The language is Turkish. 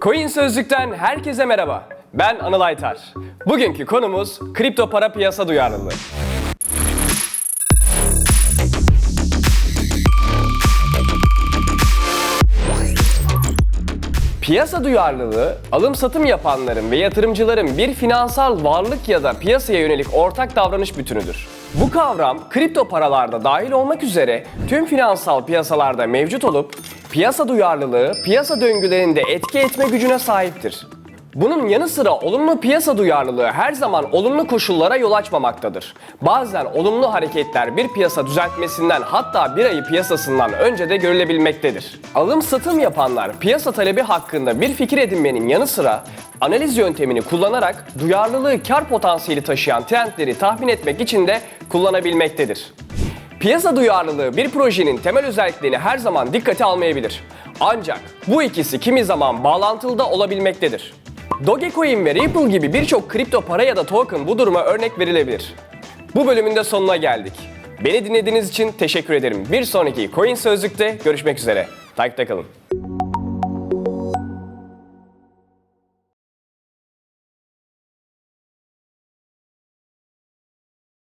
Coin Sözlük'ten herkese merhaba. Ben Anıl Aytar. Bugünkü konumuz kripto para piyasa duyarlılığı. Piyasa duyarlılığı, alım satım yapanların ve yatırımcıların bir finansal varlık ya da piyasaya yönelik ortak davranış bütünüdür. Bu kavram kripto paralarda dahil olmak üzere tüm finansal piyasalarda mevcut olup piyasa duyarlılığı piyasa döngülerinde etki etme gücüne sahiptir. Bunun yanı sıra olumlu piyasa duyarlılığı her zaman olumlu koşullara yol açmamaktadır. Bazen olumlu hareketler bir piyasa düzeltmesinden hatta bir ayı piyasasından önce de görülebilmektedir. Alım satım yapanlar piyasa talebi hakkında bir fikir edinmenin yanı sıra analiz yöntemini kullanarak duyarlılığı kar potansiyeli taşıyan trendleri tahmin etmek için de kullanabilmektedir. Piyasa duyarlılığı bir projenin temel özelliklerini her zaman dikkate almayabilir. Ancak bu ikisi kimi zaman bağlantılı da olabilmektedir. Dogecoin ve Ripple gibi birçok kripto para ya da token bu duruma örnek verilebilir. Bu bölümün de sonuna geldik. Beni dinlediğiniz için teşekkür ederim. Bir sonraki Coin Sözlük'te görüşmek üzere. Takipte kalın.